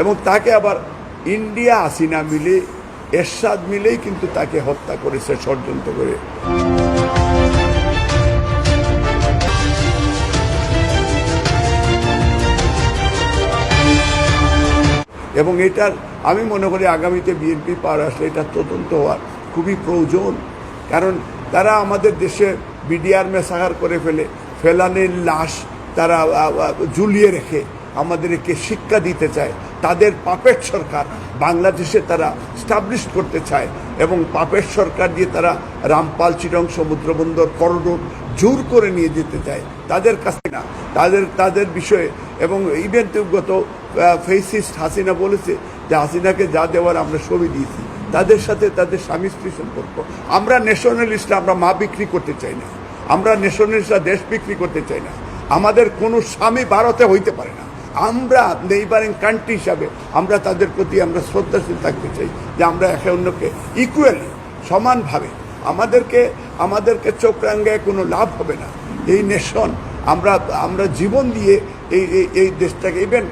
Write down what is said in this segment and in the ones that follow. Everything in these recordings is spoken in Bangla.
এবং তাকে আবার ইন্ডিয়া আসিনা মিলে, এরশাদ মিলেই কিন্তু তাকে হত্যা করেছে ষড়যন্ত্র করে। এবং এটার, আমি মনে করি আগামীতে বিএনপি পাওয়ার আসলে এটা তদন্ত হওয়ার খুবই প্রয়োজন। কারণ তারা আমাদের দেশে বিডিআর মেসাহার করে ফেলে, ফেলানের লাশ তারা ঝুলিয়ে রেখে। আমাদেরকে শিক্ষা দিতে চায়। তাদের পাপের সরকার বাংলাদেশে তারা স্টাবলিশ করতে চায় এবং পাপের সরকার দিয়ে তারা রামপাল চিরং সমুদ্রবন্দর করডোর জোর করে নিয়ে যেতে চায়। তাদের কাছে না, তাদের তাদের বিষয়ে এবং ইভেন গত ফেসিস্ট হাসিনা বলেছে যে হাসিনাকে যা দেওয়ার আমরা ছবি দিয়েছি। তাদের সাথে তাদের স্বামী স্ত্রী সম্পর্ক। আমরা ন্যাশনালিস্টরা আমরা মা বিক্রি করতে চাই না। আমরা ন্যাশনালিস্টরা দেশ বিক্রি করতে চাই না। আমাদের কোনো স্বামী ভারতে হইতে পারে না। আমরা নেইবারিং কান্ট্রি হিসাবে আমরা তাদের প্রতি আমরা শ্রদ্ধাশীল থাকতে চাই যে আমরা একে অন্যকে ইকুয়ালি সমানভাবে আমাদেরকে আমাদেরকে চোখ রাঙ্গায় কোনো লাভ হবে না। এই নেশন আমরা আমরা জীবন দিয়ে এই, এই- দেশটাকে ইভেন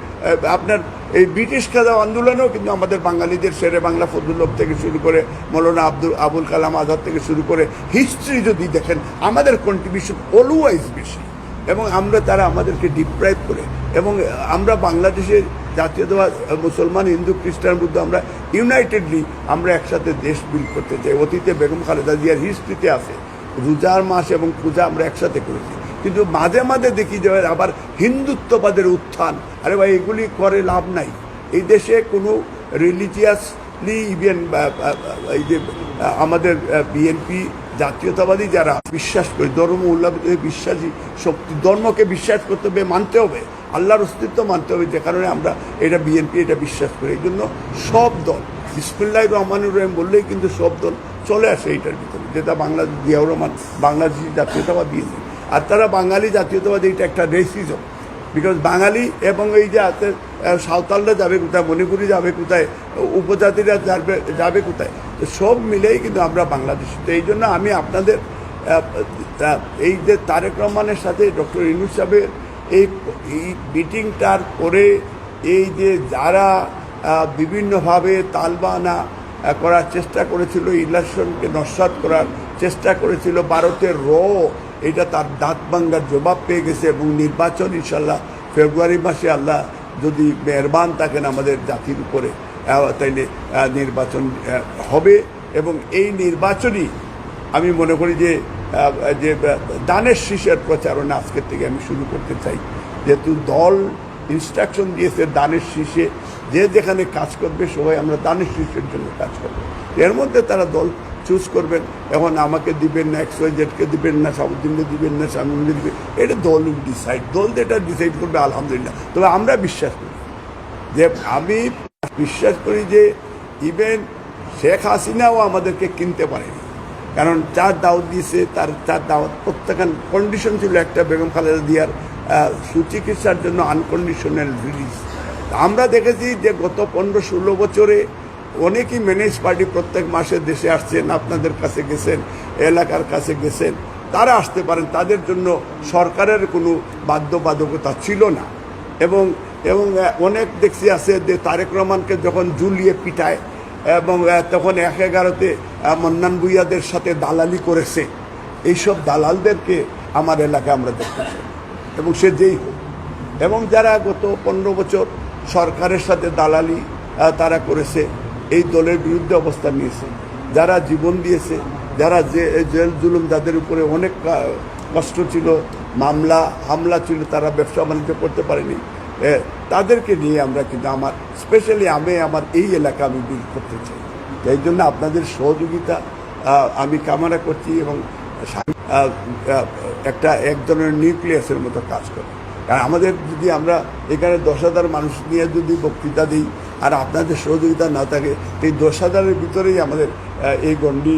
আপনার এই ব্রিটিশ খেলা আন্দোলনেও কিন্তু আমাদের বাঙালিদের শেরে বাংলা ফজলুল্লভ থেকে শুরু করে মৌলানা আব্দুল, আবুল কালাম আজাদ থেকে শুরু করে হিস্ট্রি যদি দেখেন, আমাদের কন্ট্রিবিউশন অলওয়াইজ বেশি। এবং আমরা তারা আমাদেরকে ডিপ্রাইভ করে। এবং আমরা বাংলাদেশের জাতীয়তাবাদ মুসলমান, হিন্দু, খ্রিস্টান, বুদ্ধ, আমরা ইউনাইটেডলি আমরা একসাথে দেশ বিল্ড করতে চাই। অতীতে বেগম খালেদা জিয়ার হিস্ট্রিতে আছে। রোজার মাস এবং পূজা আমরা একসাথে করেছি। কিন্তু মাঝে মাঝে দেখি যে আবার হিন্দুত্ববাদের উত্থান। আরে ভাই, এগুলি করে লাভ নাই। এই দেশে কোনো রিলিজিয়াসলি ইভেন এই যে আমাদের বিএনপি জাতীয়তাবাদী যারা বিশ্বাস করে ধর্ম উল্লাহ বিশ্বাসী শক্তি, ধর্মকে বিশ্বাস করতে হবে, মানতে হবে, আল্লাহর অস্তিত্ব মানতে হবে, যে কারণে আমরা এটা বিএনপি এটা বিশ্বাস করি। এই জন্য সব দল, বিসমুল্লাহ রহমানুর রহিম বললেই কিন্তু সব দল চলে আসে এইটার ভিতরে, যেটা বাংলাদেশ, জিয়াউর রহমান, বাংলাদেশি জাতীয়তাবাদ বিএনপি আর তারা বাঙালি জাতীয়তাবাদ, এটা একটা রেসিজম বিকজ বাঙালি এবং এই যে আছে সাঁওতালরা যাবে কোথায়, মণিপুরি যাবে কোথায়, উপজাতিরা যাবে যাবে কোথায় তো সব মিলেই কিন্তু আমরা বাংলাদেশি। তো এই জন্য আমি আপনাদের এই যে তারেক রহমানের সাথে ডক্টর ইনুস সাহেবের এই মিটিংটার পরে এই যে যারা বিভিন্নভাবে তালবানা করার চেষ্টা করেছিল ইলেকশনকে নস্বাত করার চেষ্টা করেছিল, ভারতের র, এটা তার দাঁত ভাঙ্গার জবাব পেয়ে গেছে এবং নির্বাচন ইনশাল্লাহ ফেব্রুয়ারি মাসে আল্লাহ যদি মেহরবান থাকেন আমাদের জাতির উপরে। তাইলে নির্বাচন হবে এবং এই নির্বাচনই আমি মনে করি যে যে দানের শীষের প্রচারণা আজকের থেকে আমি শুরু করতে চাই। যেহেতু দল ইনস্ট্রাকশন দিয়েছে দানের শীষে, যে যেখানে কাজ করবে সবাই আমরা দানের শীষের জন্য কাজ করব। এর মধ্যে তারা দল চুজ করবেন। এখন আমাকে দিবেন না, এক্স ওয়াই জেডকে দিবেন না, সাবুদ্দিনকে দিবেন না, শামীমকে দিবেন এটা দল ডিসাইড দল যেটা ডিসাইড করবে, আলহামদুলিল্লাহ। তবে আমরা বিশ্বাস করি যে আমি বিশ্বাস করি যে ইভেন শেখ হাসিনাও আমাদেরকে কিনতে পারেনি। কারণ চার দাওয়াত দিয়েছে, তার চার দাওয়াত প্রত্যেকখান কন্ডিশন ছিল একটা বেগম খালেদা দিয়ার সুচিকিৎসার জন্য আনকন্ডিশনাল রিলিজ আমরা দেখেছি যে গত পনেরো ষোলো বছরে অনেকেই ম্যানেজ পার্টি প্রত্যেক মাসে দেশে আসছেন, আপনাদের কাছে গেছেন, এলাকার কাছে গেছেন, তারা আসতে পারেন, তাদের জন্য সরকারের কোনো বাধ্যবাধকতা ছিল না। এবং এবং অনেক দেখছি আছে যে তারেক রহমানকে যখন জুলিয়ে পিটায় এবং তখন এক এগারোতে মন্নান ভুইয়াদের সাথে দালালি করেছে। এইসব দালালদেরকে আমার এলাকায় আমরা দেখতে চাই। এবং সে যেই হোক। এবং যারা গত পনেরো বছর সরকারের সাথে দালালি তারা করেছে, এই দলের বিরুদ্ধে অবস্থান নিয়েছে। যারা জীবন দিয়েছে, যারা যে জেল জুলুম যাদের উপরে অনেক কষ্ট ছিল, মামলা, হামলা ছিল, তারা ব্যবসা বাণিজ্য করতে পারেনি। তাদেরকে নিয়ে আমরা কিন্তু আমার স্পেশালি আমি আমার এই এলাকা আমি বিল করতে চাই। এই জন্য আপনাদের সহযোগিতা আমি কামনা করছি এবং একটা এক ধরনের নিউক্লিয়াসের মতো কাজ করে। কারণ আমাদের যদি আমরা এখানে দশ হাজার মানুষ নিয়ে যদি বক্তৃতা দিই, আর আপনাদের সহযোগিতা না থাকে এই দশ হাজারের ভিতরেই আমাদের এই গণ্ডি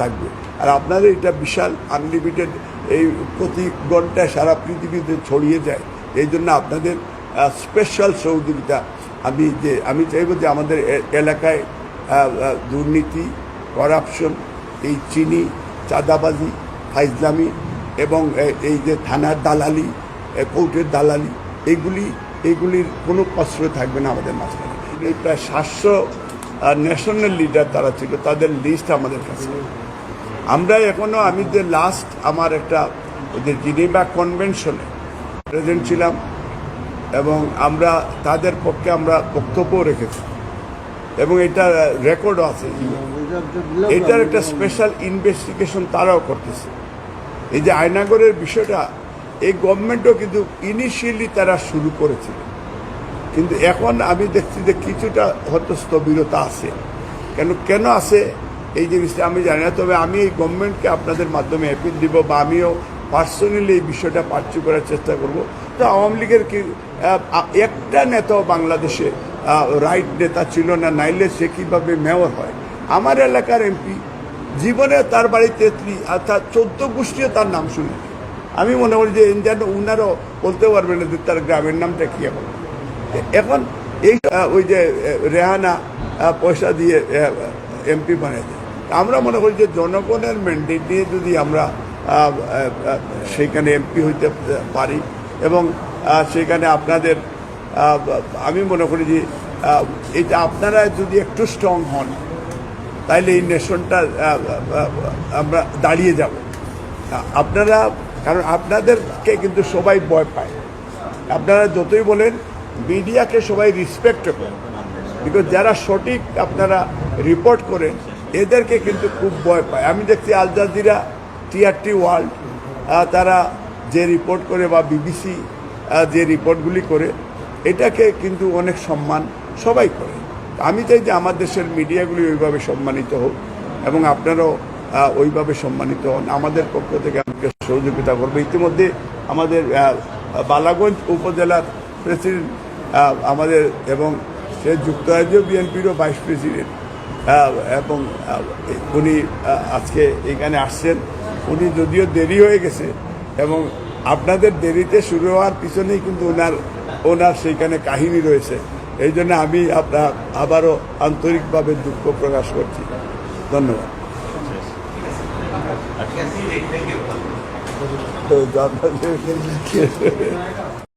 থাকবে। আর আপনাদের এটা বিশাল আনলিমিটেড এই প্রতি ঘন্টায় সারা পৃথিবীতে ছড়িয়ে যায়। এই জন্য আপনাদের স্পেশাল সহযোগিতা। আমি যে, আমি চাইব যে আমাদের এলাকায় দুর্নীতি করাপশন এই চিনি, চাঁদাবাজি, ফাইজলামি এবং এই যে থানার দালালি কোর্টের দালালি এইগুলি এইগুলির কোনো প্রশ্রয় থাকবে না আমাদের মাঝখানে। প্রায় সাতশো ন্যাশনাল লিডার তারা ছিল, তাদের লিস্ট আমাদের কাছে। আমরা এখনও, আমি যে লাস্ট আমার একটা যে জিনিভা কনভেনশনে প্রেজেন্ট ছিলাম এবং আমরা তাদের পক্ষে আমরা বক্তব্য রেখেছি। এবং এটা রেকর্ডও আছে। এটার একটা স্পেশাল ইনভেস্টিগেশন তারাও করতেছে। এই যে আয়নাগরের বিষয়টা, এই গভর্নমেন্টও কিন্তু ইনিশিয়ালি তারা শুরু করেছিল। কিন্তু এখন আমি দেখছি যে কিছুটা হয়তো স্থবিরতা আছে। কেন কেন আছে এই জিনিসটা আমি জানি না, তবে আমি এই গভর্নমেন্টকে আপনাদের মাধ্যমে অ্যাপিল দিব বা আমিও পার্সোনালি এই বিষয়টা পার্চু করার চেষ্টা করব। তো আওয়ামী লীগের কি একটা নেতাও বাংলাদেশে রাইট নেতা ছিল না, নাইলে সে কীভাবে মেয়র হয়? আমার এলাকার এমপি, জীবনে তার বাড়িতে ত্রি- চোদ্দ গোষ্ঠীও তার নাম শুনে আমি মনে করি যে যেন উনারও বলতে পারবেন না যে তার গ্রামের নামটা কি এখন। এখন এই ওই যে রেহানা পয়সা দিয়ে এমপি দেয়। আমরা মনে করি যে জনগণের ম্যান্ডেট নিয়ে যদি আমরা সেখানে এমপি হইতে পারি এবং সেখানে আপনাদের আমি মনে করি যে এটা আপনারা যদি একটু স্ট্রং হন, তাইলে এই নেশনটা আমরা দাঁড়িয়ে যাব। আপনারা, কারণ আপনাদেরকে কিন্তু সবাই ভয় পায়। আপনারা যতই বলেন, মিডিয়াকে সবাই রেসপেক্ট করেন। বিকজ যারা সঠিক আপনারা রিপোর্ট করেন, এদেরকে কিন্তু খুব ভয় পায়। আমি দেখছি আল জাজিরা টিআরটি ওয়ার্ল্ড তারা যে রিপোর্ট করে বা বিবিসি যে রিপোর্টগুলি করে, এটাকে কিন্তু অনেক সম্মান সবাই করে। আমি চাই যে আমার দেশের মিডিয়াগুলি ওইভাবে সম্মানিত হোক এবং আপনারাও ওইভাবে সম্মানিত হন। আমাদের পক্ষ থেকে আমাকে সহযোগিতা করবে। ইতিমধ্যে আমাদের বালাগঞ্জ উপজেলার প্রেসিডেন্ট আমাদের এবং সে যুক্তরাজ্য বিএনপিরও ভাইস প্রেসিডেন্ট এবং উনি আজকে এখানে আসছেন। উনি যদিও দেরি হয়ে গেছে এবং আপনাদের দেরিতে শুরু হওয়ার পিছনেই কিন্তু ওনার ওনার সেইখানে কাহিনী রয়েছে। এই জন্য আমি আপনার আবারও আন্তরিকভাবে দুঃখ প্রকাশ করছি। ধন্যবাদ। তো আপনাদের